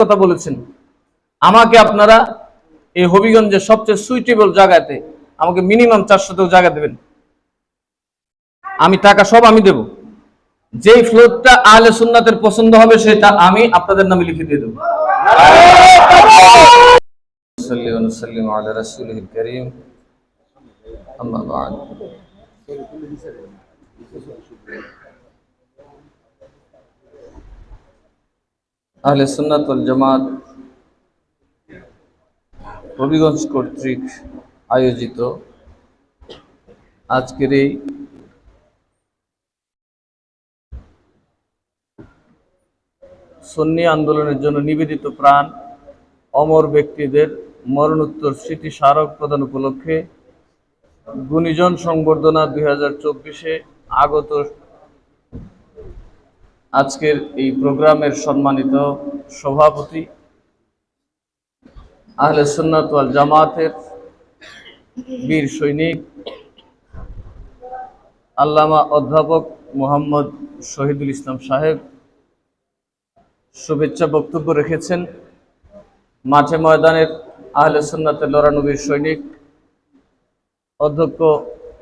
কথা বলেছেন। আমাকে আপনারা এই হবিগঞ্জের সবচেয়ে সুইটেবল জায়গাতে, আমাকে মিনিমাম চারশোতেও জায়গা দেবেন। আমি টাকা সব আমি দেব। যেই ফ্লোরটা আহলে সুন্নাতের পছন্দ হবে সেটা আমি আপনাদের নামে লিখে দিয়ে দেবো। আল্লাহ আহলে সুন্নাত ওয়াল জামাত হবিগঞ্জ কর্তৃক আয়োজিত আজকের এই সন্নি আন্দোলনের জন্য নিবেদিত প্রাণ অমর ব্যক্তিদের মরণোত্তর স্মৃতি স্মারক প্রদান উপলক্ষে গুণীজন সংবর্ধনা দুই হাজার আগত আজকের এই প্রোগ্রামের সম্মানিত সভাপতি, আহলে সুন্নাত ওয়াল জামাতের বীর সৈনিক, আল্লামা অধ্যাপক মোহাম্মদ শহীদুল ইসলাম সাহেব, শুভেচ্ছা বক্তব্য রেখেছেন মাঠে ময়দানের আহলে সুন্নাতের লড়ানবীর সৈনিক, অধ্যক্ষ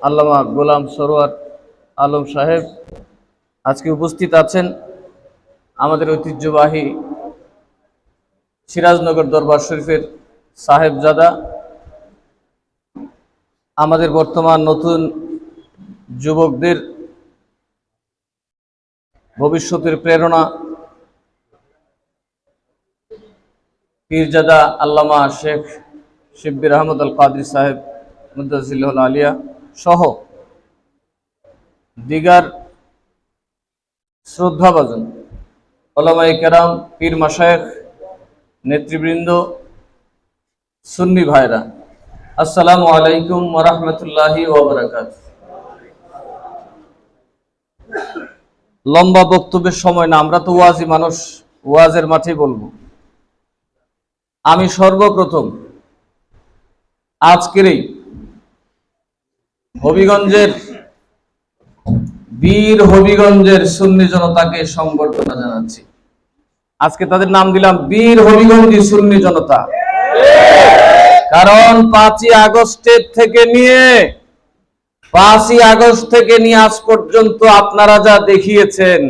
আল্লামা গোলাম সরোয়ার আলম সাহেব আজকে উপস্থিত আছেন আমাদের ঐতিহ্যবাহী সিরাজনগর দরবার শরীফের সাহেবজাদা, আমাদের বর্তমান নতুন যুবকদের ভবিষ্যতের প্রেরণা, পীরজাদা আল্লামা শেখ শিব্বির আহমদ আল কাদরি সাহেব মুদাজিল্লাহ আলিয়া সহ দিগার শ্রদ্ধাভাজন। ওলামাই কেরাম, পীর মাসায়েখ নেতৃবৃন্দ, সুন্নি ভাইরা, আসসালামু আলাইকুম ওরহমতুল্লাহি ওবরাকাত লম্বা বক্তব্যের সময় না, আমরা তো ওয়াজি মানুষ, ওয়াজের মাঠে বলব। আমি সর্বপ্রথম আজকের এই হবিগঞ্জের বীর হবিগঞ্জের সুন্নি জনতাকে সংবর্ধনা জানাচ্ছি। আজকে তাদের নাম দিলাম বীর হবিগঞ্জি সুন্নি জনতা। কারণ পাঁচই আগস্টের থেকে নিয়ে, পাঁচই আগস্ট থেকে নিয়ে আজ পর্যন্ত আপনারা যা দেখিয়েছেন,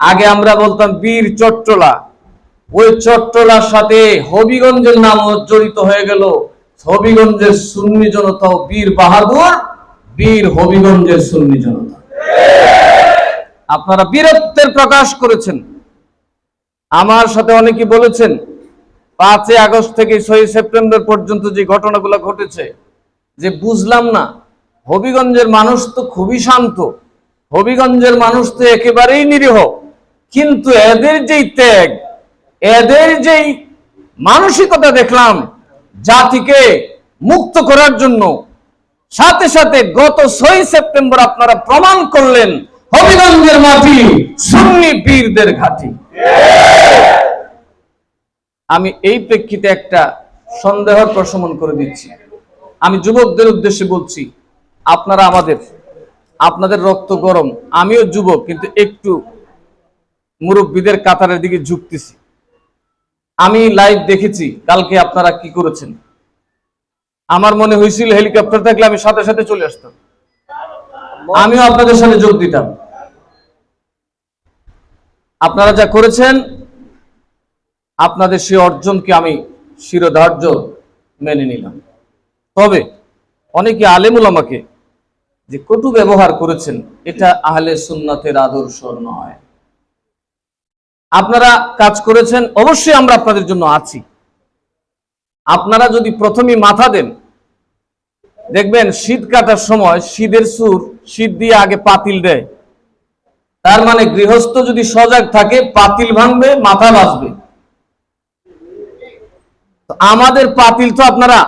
আগে আমরা বলতাম বীর চট্টলা। ওই চট্টলার সাথে হবিগঞ্জের নাম জড়িত হয়ে গেল। হবিগঞ্জের সুন্নি জনতা বীর বাহাদুর, বীর হবিগঞ্জের সুন্নি জনতা। আপনারা বীরত্বের প্রকাশ করেছেন। আমার সাথে অনেকে বলেছেন, পাঁচই আগস্ট থেকে ছয় সেপ্টেম্বর পর্যন্ত যে ঘটনাগুলো ঘটেছে, যে বুঝলাম না, হবিগঞ্জের মানুষ তো খুবই শান্ত, হবিগঞ্জের মানুষ তো একেবারেই নিরীহ, কিন্তু এদের যেই ত্যাগ, এদের যেই মানসিকতা দেখলাম, জাতিকে মুক্ত করার জন্য সাথে সাথে গত ছয় সেপ্টেম্বর আপনারা প্রমাণ করলেন হবিগঞ্জের মাটি, সুন্নি বীরদের ঘাঁটি। আমি এই প্রেক্ষিতে একটা সন্দেহ প্রশমন করে দিচ্ছি। আমি যুবকদের উদ্দেশ্যে বলছি, আপনারা আমাদের, আপনাদের রক্ত গরম, আমিও যুবক, কিন্তু একটু মুরব্বীদের কাতারের দিকে ঝুঁকতেছি। আমি লাইভ দেখেছি, কালকে আপনারা কি করেছেন? আমার মনে হয়েছিল হেলিকপ্টার থাকলে আমি সাথে সাথে চলে আসতাম। আমিও আপনাদের সাথে যোগ দিতাম। আপনারা যা করেছেন, আপনাদের সেই অর্জনকে আমি শিরোধার্য মেনে নিলাম। তবে অনেকে আলেমুল আমাকে যে কটু ব্যবহার করেছেন, এটা আহলে সুন্নাতের আদর্শ নয়। আপনারা কাজ করেছেন, অবশ্যই আমরা আপনাদের জন্য আছি। আপনারা যদি প্রথমেই মাথা দেন দেখবেন শীত কাটার সময় শীতের সুর শীত দিয়ে আগে পাতিল দেয়। তার মানে গৃহস্থ যদি সজাগ থাকে, পাতিল ভাঙবে, মাথা বাঁচবে আমাদের পাতিল তো আপনারা,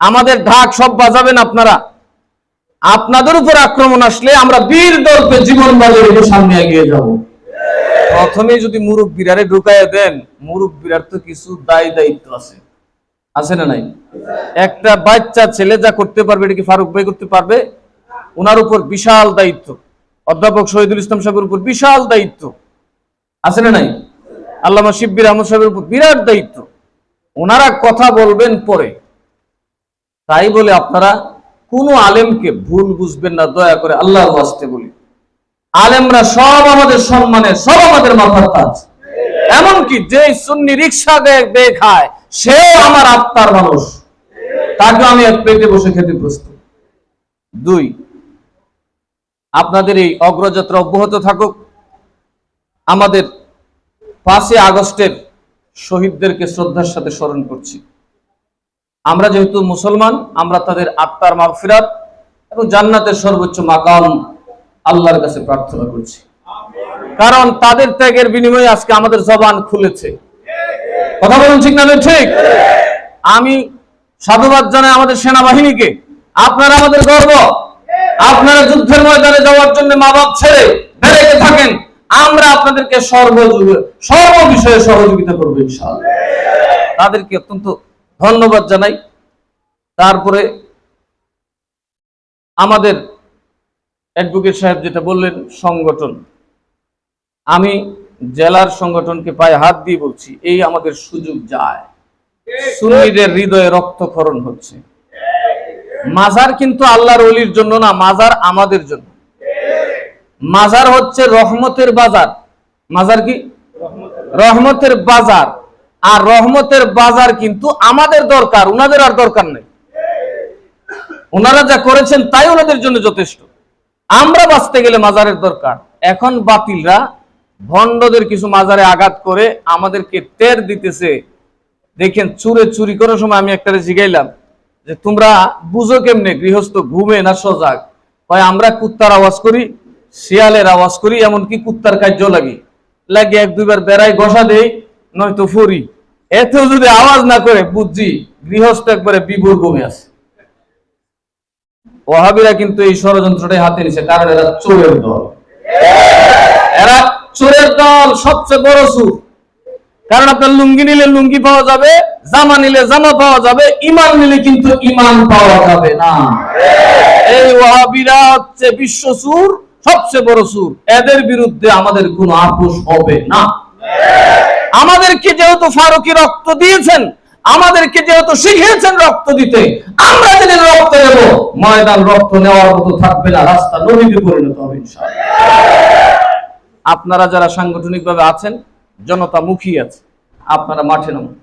আমাদের ঢাক সব বাজাবেন আপনারা। আপনাদের উপর আক্রমণ আসলে আমরা বীর দলকে জীবন বাজার সামনে এগিয়ে যাব। প্রথমে যদি মুরব্বীরারে ঢুকাইয়া দেন, মুরব্বীরার তো কিছু দায় দায়িত্ব আছে। আছে না নাই? একটা বাচ্চা ছেলে যা করতে পারবে, এটা কি ফারুক ভাই করতে পারবে? ওনার উপর বিশাল দায়িত্ব। অধ্যাপক শহীদুল ইসলাম সাহেবের উপর বিশাল দায়িত্ব। আছে না নাই? আল্লামা শিব্বির আহমদ সাহেবের উপর বিরাট দায়িত্ব। ওনারা কথা বলবেন পরে। তাই বলে আপনারা কোনো আলেমকে ভুল বুঝবেন না, দয়া করে আল্লাহর বাস্তে বলি। আলেমরা সব আমাদের সম্মানে সব আমাদের মাথার তাজ। এমনকি যে সুন্নি রিক্সা বেয়ে খায় সেও আমার আত্মার মানুষ। তাকে আমি এক পেটে বসে খেতে প্রস্তুত। দুই, আপনাদের এই অগ্রযাত্রা অব্যাহত থাকুক। আমাদের পাঁচই আগস্টের শহীদদেরকে শ্রদ্ধার সাথে স্মরণ করছি। আমরা যেহেতু মুসলমান, আমরা তাদের আত্মার মাগফিরাত এবং জান্নাতের সর্বোচ্চ মাকাম আল্লাহর কাছে প্রার্থনা করছি। কারণ তাদের ত্যাগের বিনিময়ে আজকে আমাদের জবান খুলেছে। কথা বলুন ঠিক না? ঠিক? আমি সাধুবাদ জানাই আমাদের সেনাবাহিনীকে। আপনারা আমাদের গর্ব। আপনারা যুদ্ধের ময়দানে যাওয়ার জন্য মা বাপ ছেড়ে বেড়ে থাকেন। আমরা আপনাদেরকে সর্বযুগে সর্ব বিষয়ে সহযোগিতা করব ইনশাআল্লাহ। তাদেরকে অত্যন্ত ধন্যবাদ জানাই। তারপরে আমাদের অ্যাডভোকেট সাহেব যেটা বললেন, সংগঠন। আমি জেলার সংগঠনকে পায়ে হাত দিয়ে বলছি, এই আমাদের সুযোগ যায়। সুন্নিদের হৃদয়ে রক্তক্ষরণ হচ্ছে। মাজার কিন্তু আল্লাহর অলির জন্য না, মাজার আমাদের জন্য। মাজার হচ্ছে রহমতের বাজার। মাজার কি? রহমতের বাজার। আর রহমতের বাজার কিন্তু আমাদের দরকার, উনাদের আর দরকার নেই। ওনারা যা করেছেন তাই ওনাদের জন্য যথেষ্ট। আমরা বাঁচতে গেলে মাজারের দরকার। এখন বাতিলরা ভণ্ডদের কিছু মাজারে আঘাত করে আমাদেরকে তের দিতেছে দেখেন চুরে চুরি করার সময় আমি একটা জিগাইলাম যে, তোমরা বুঝো কেমনে গৃহস্থ ঘুমে না সজাগ? হয়, আমরা কুত্তার আওয়াজ করি, শিয়ালের আওয়াজ করি, এমনকি কুত্তার কার্য লাগি। লাগে এক, দুইবার বেড়াই ঘষা দেই, নয়তো ফরি। এতেও যদি আওয়াজ না করে, বুঝছি গৃহস্থ একবারে বিভোর ঘুমে আছে। ওহাবিরা কিন্তু এই ষড়যন্ত্রটাই হাতে নিছে, কারণ এরা চোরের দল। এরা চোরের দল, সবচেয়ে বড় সুর। কারণ আপনার লুঙ্গি নিলে লুঙ্গি পাওয়া যাবে, জামা নিলে জামা পাওয়া যাবে, ইমান নিলে কিন্তু ইমান পাওয়া যাবে না। এই ওয়াহাবিরা হচ্ছে বিশ্ব সুর, সবচেয়ে বড় সুর। এদের বিরুদ্ধে আমাদের কোনো আপোষ হবে না। আমাদেরকে যেহেতু ফারুকি রক্ত দিয়েছেন, আমাদেরকে যেহেতু শিখিয়েছেন রক্ত দিতে, আমরা যেদিন রক্ত দেব ময়দান রক্ত নেওয়ার মতো থাকবে না, রাস্তা নদীতে পরিণত হবে। আপনারা যারা সাংগঠনিকভাবে আছেন জনতা মুখী আছে। আপনারা মাঠে নামুন।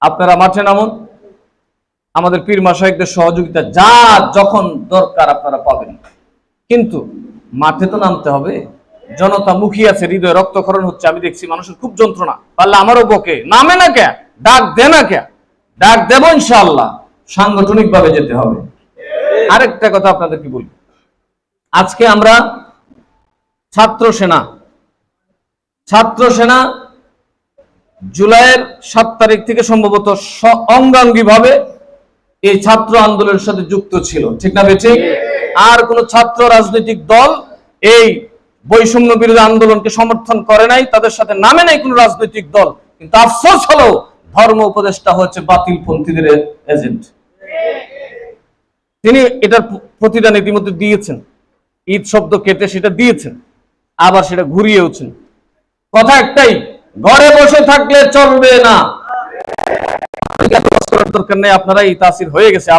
আপনারা মাঠে নামুন। আমাদের পীর মাসায়কদের সহযোগিতা যা যখন দরকার আপনারা পাবেন। কিন্তু মাঠে তো নামতে হবে। জনতা মুখী আছে, হৃদয় রক্তক্ষরণ হচ্ছে। আমি দেখছি মানুষের খুব যন্ত্রণা। পারলে আমারও বকে। নামে না কে? ডাক দে না কে? ডাক দেব ইনশাআল্লাহ। সাংগঠনিক ভাবে যেতে হবে। আরেকটা কথা আপনাদের কি বলি। আজকে আমরা ছাত্র সেনা ছাত্র সেনা জুলাইয়ের সাত তারিখ থেকে সম্ভবত অঙ্গাঙ্গি ভাবে এই ছাত্র আন্দোলনের সাথে যুক্ত ছিল। ঠিক না বেঠিক? আর কোন ছাত্র রাজনৈতিক দল এই বৈষম্য বিরোধী আন্দোলনকে সমর্থন করে নাই, তাদের সাথে নামে নাই কোন রাজনৈতিক দল। কিন্তু আফসোস হলো ধর্ম উপদেষ্টা হচ্ছে বাতিল পন্থীদের এজেন্ট। তিনি এটার প্রতিদান ইতিমধ্যে দিয়েছেন। ঈদ শব্দ কেটে সেটা দিয়েছেন। আবার সেটা ঘুরিয়েওছেন। কথা একটাই, ঘরে বসে থাকলে চলবে না। আপনারা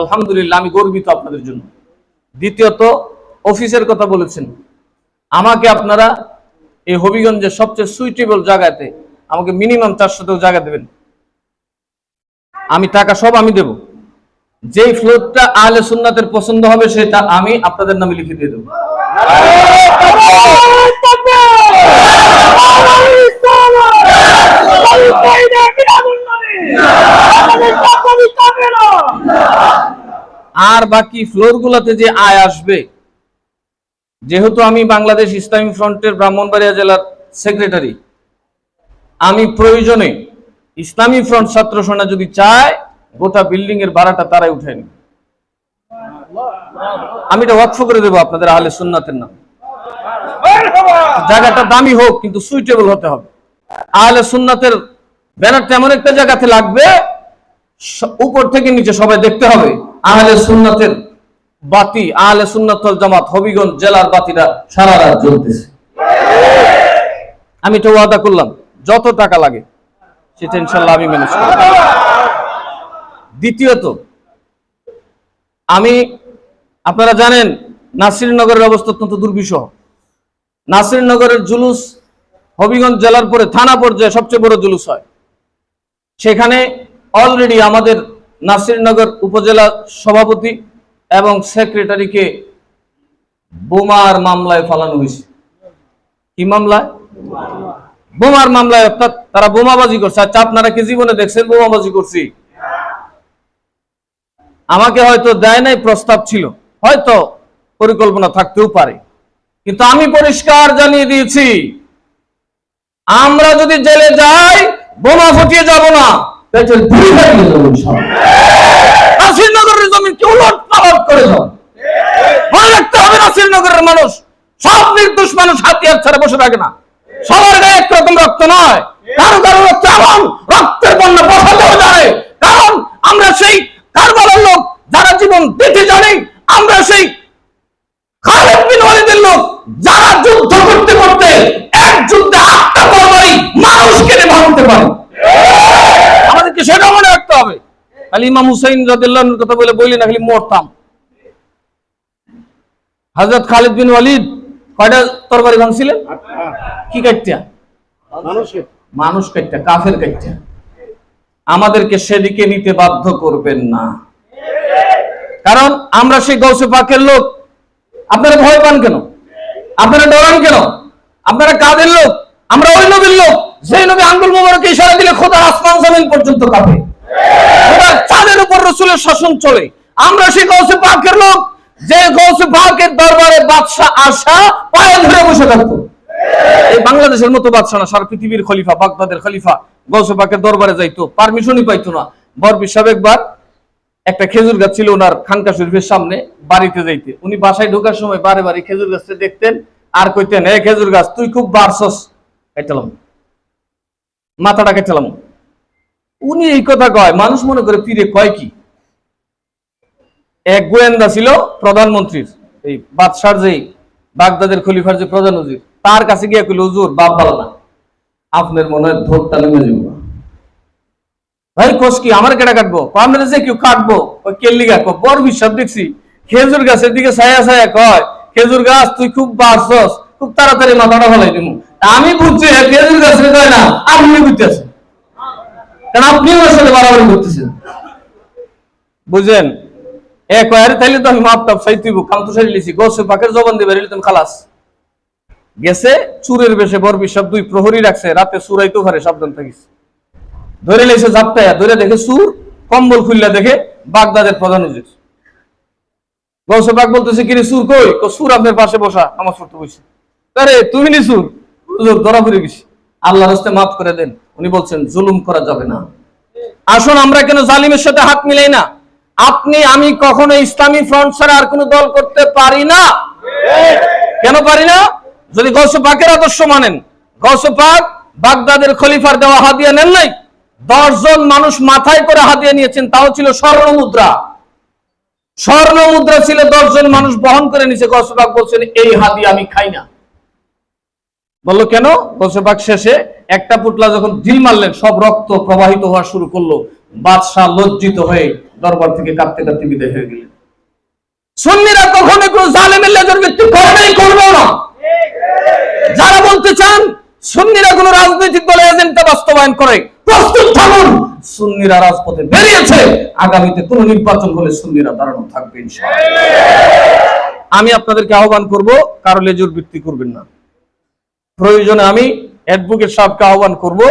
আলহামদুলিল্লাহ, আমি গর্বিত আপনাদের জন্য। দ্বিতীয়ত, অফিসের কথা বলেছেন। আমাকে আপনারা এই হবিগঞ্জের সবচেয়ে সুইটেবল জায়গাতে, আমাকে মিনিমাম চারশো জায়গা দেবেন। আমি টাকা সব আমি দেব। যেই ফ্লোরটা আহলে সুন্নাতের পছন্দ হবে, সেটা আমি আপনাদের নামে লিখে দিয়ে দেবো। আর বাকি ফ্লোর গুলাতে যে আয় আসবে, যেহেতু আমি বাংলাদেশ ইসলামী ফ্রন্টের ব্রাহ্মণবাড়িয়া জেলার সেক্রেটারি আমি প্রয়োজনে ইসলামী ফ্রন্ট ছাত্র সেনা যদি চায়, গোটা বিল্ডিং এর ভাড়াটা তারাই উঠে নি আমি এটা ওয়াকফ করে দেবো আপনাদের আহলে সুন্নাতের নাম। জায়গাটা দামি হোক, কিন্তু সুইটেবল হতে হবে। আহলে সুন্নাতের ব্যানারটা এমন একটা জায়গাতে লাগবে উপর থেকে নিচে সবাই দেখতে হবে। আহলে সুন্নাতের বাতি, আহলে সুন্নাত ওয়াল জামাত, হবিগঞ্জ জেলার বাতিটা সারা রাত জ্বলতেছে। আমি তো ওয়াদা করলাম, যত টাকা লাগে, সেটা ইনশাল্লাহ আমি ম্যানেজ করব। দ্বিতীয়ত, আমি, আপনারা জানেন, নাসিরনগরের অবস্থা অত্যন্ত দুর্বিষহ। নাসিরনগরের জুলুস, হবিগঞ্জ জেলার পরে থানা পর্যায়ে সবচেয়ে বড় জুলুস হয়। সেখানে অলরেডি আমাদের নাসিরনগর উপজেলা সভাপতি এবং সেক্রেটারিকে বোমার মামলায় ফালানো হয়েছে। কি মামলায়? বোমার মামলায়, অর্থাৎ তারা বোমাবাজি করছে। আচ্ছা আপনারা কি জীবনে দেখছেন বোমাবাজি করছি? আমাকে হয়তো দেয় নাই, প্রস্তাব ছিল। হয়তো পরিকল্পনা থাকতেও পারে। কিন্তু আমি পরিষ্কার জানিয়ে দিয়েছি, আমরা যদি জেলে যাই, বোমা ফুটিয়ে যাব না। রক্তের জানে। কারণ আমরা সেই কারবালার লোক, যারা জীবন দিতে জানি, আমরা সেই লোক যারা যুদ্ধ করতে করতে এক যুদ্ধে আটটা তরবারি মানুষ কেটে ভাঙতে পারে। আমাদেরকে সেটা মনে রাখতে হবে। খালি ইমাম হুসাইন কথা বলে বলি না খালি মরতাম। হযরত খালিদ বিন ওয়ালিদ কয়টা তরবারি ভাঙছিলেন? কি কাটতা? মানুষের। মানুষ কাটতা কাফের কাটতা। আমাদেরকে সেদিকে নিতে বাধ্য করবেন না। কারণ আমরা সেই গৌসে পাকের লোক। আপনারা ভয় পান কেন? আপনারা ডরান কেন? আপনারা কাদের লোক? আমরা ওই নবীর লোক যে নবী আঙ্গুল মোবারক ইশারা দিলে খোদার আসমান জমিন পর্যন্ত কাঁপে। খোদার চাঁদের উপর রসুলের শাসন চলে। আমরা সেই গৌসে পাকের লোক, যে গৌসে পাকের দরবারে বাদশাহ আসা পায়ে ধরে বসে থাকতো। এই বাংলাদেশের মতো বাদশাহ না, সারা পৃথিবীর খলিফা, বাগদাদের খলিফা, গৌসে পাকের দরবারে যাইতো, পারমিশনই পাইতো না। বরবি সাহেব একবার একটা খেজুর গাছ ছিল ওনার খানকা শরীফের সামনে বাড়িতে যাইতে। উনি বাসায় ঢোকার সময় বারে বারে খেজুর গাছটা দেখতেন, আর কইতেন হে খেজুর গাছ, তুই খুব বারসস কেটালাম মাথাটা কেটালাম উনি এই কথা কয়, মানুষ মনে করে পীরে কয় কি? এক গোয়েন্দা ছিল প্রধানমন্ত্রীর, এই বাদশার যে বাগদাদের খলিফার যে প্রধান উজির তার কাছে গিয়ে কইল, হুজুর, বাপ ভালো না। আপনার মনে হয় ধরটা নেমে যাব ভাই কোষ কি, আমার কেটে কাটবো? আমরা যে কেউ কাটবো? ওই কেল্লি কাটবো বড় বিশ্বাস দেখছি। খেজুর গাছের দিকে ছায়া ছায়া কয়, খেজুর গাছ তুই খুব বাসস খুব তাড়াতাড়ি মাথাটা ফলাই দিব আমি বুঝছি খেজুর গাছের কয় না, আপনি বুঝতেছেন। কারণ আপনি আমার সাথে বাড়াবাড়ি করতেছেন। এ তাইলে তো আমি মাপ টাপ সাই তুইব কাম তো সারি লিছি গোসে পাকের জবান দেবে রিলি তুমি খালাস। গেছে, চুরের বেশে বর বিশ্বাস দুই প্রহরী রাখছে, রাতে চুরাইতো ঘরে সাবধান থাকিস। ধরে লেছে জাপটায়া, ধরে দেখে সুর কম্বল খুললা দেখে বাগদাদের প্রধান উজির গৌসে বাগ বলতেছে সুর কই? সুর আপনার পাশে বসা আমার সুর তো বসে। আরে, তুমি নি সুর? হুজুর, ধরা গেছি। মাফ করে দেন। উনি বলছেন, জুলুম করা যাবে না। আসুন, আমরা কেন জালিমের সাথে হাত মিলাই না? আপনি, আমি কখনো ইসলামী ফ্রন্ট ছাড়া আর কোনো দল করতে পারি না। কেন পারি না? যদি গৌসে পাকের আদর্শ মানেন। গৌসে পাক বাগদাদের খলিফার দেওয়া হাদিয়া নেন নাই? দশজন মানুষ মাথায় করে হাতিয়ে নিয়েছেন, তাও ছিল স্বর্ণ মুদ্রা। স্বর্ণ মুদ্রা ছিল, দশজন মানুষ বহন করে নিছে গসবাক বলছেন, এই হাতি আমি খাই না। বলল, কেন? গসবাক শেষে একটা পুটলা যখন ঢিল মারলেন, সব রক্ত প্রবাহিত হওয়া শুরু করল। বাদশাহ লজ্জিত হয়ে দরবার থেকে কাঁপতে কাঁপতে বিদায় হয়ে গেলেন। সুন্নিরা কখনো কোনো জালেমের লেজর ভিত্তি করে নাই করব না। যারা বলতে চান, সুন্নিরা কোন রাজনৈতিক দলের এজেন্ডা বাস্তবায়ন করে, প্রস্তুত থাকুন। সুন্নিরা রাজপথে বেরিয়েছে। আগামীতে কোন নির্বাচন হলে সুন্নিরা দাঁড়ানো থাকবে আমি আপনাদেরকে আহ্বান করব, কারও লেজুর বৃত্তি করবেন না। প্রয়োজনে আমি অ্যাডভোকেট সাহেবকে আহ্বান করব,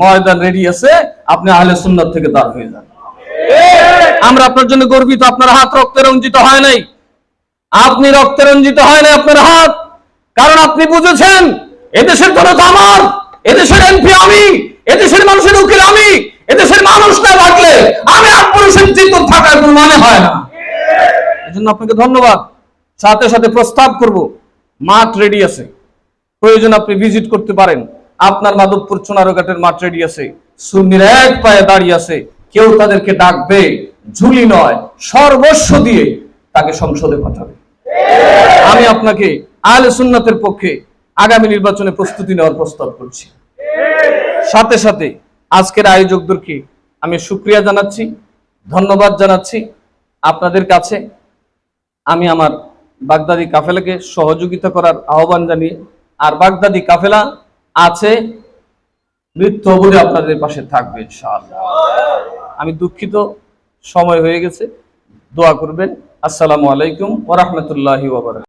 ময়দান রেডি আছে, আপনি আহলে সুন্নাত থেকে দাঁড় হয়ে যান। আমরা আপনার জন্য গর্বিত, আপনার হাত রক্তে রঞ্জিত হয় নাই। আপনি রক্তে রঞ্জিত হয় নাই আপনার হাত। কারণ আপনি বুঝেছেন, এদেশের জনতা আমার, এদেশের এমপি আমি, এদেশের মানুষের উকিল আমি। এদেশের মানুষ না থাকলে আমি চিন্তা থাকার কোনো মানে হয় না। এজন্য আপনাকে ধন্যবাদ। সাথে সাথে প্রস্তাব করব। মাঠ রেডি আছে। প্রয়োজন আপনি ভিজিট করতে পারেন। আপনার মাধবপুর চুনারঘাটের মাঠ রেডি আছে। সুন্নির এক পায়ে দাঁড়িয়ে আছে। কেউ তাদেরকে ডাকবে, ঝুলি নয়, সর্বস্ব দিয়ে তাকে সংসদে পাঠাবে। আমি আপনাকে আহলে সুন্নাতের পক্ষে আগামী নির্বাচনে প্রস্তুতি নেওয়ার প্রস্তাব করছি। সাথে সাথে আজকের আয়োজকদেরকে আমি সুক্রিয়া জানাচ্ছি, ধন্যবাদ জানাচ্ছি। আপনাদের কাছে আমি আমার বাগদাদি কাফেলাকে সহযোগিতা করার আহ্বান জানিয়ে, আর বাগদাদি কাফেলা আছে, মৃত্যু অবধি আপনাদের পাশে থাকবে ইনশাআল্লাহ। আমি দুঃখিত, সময় হয়ে গেছে, দোয়া করবেন। আসসালামু আলাইকুম ওরহমতুল্লাহি ওবরাকাতুহু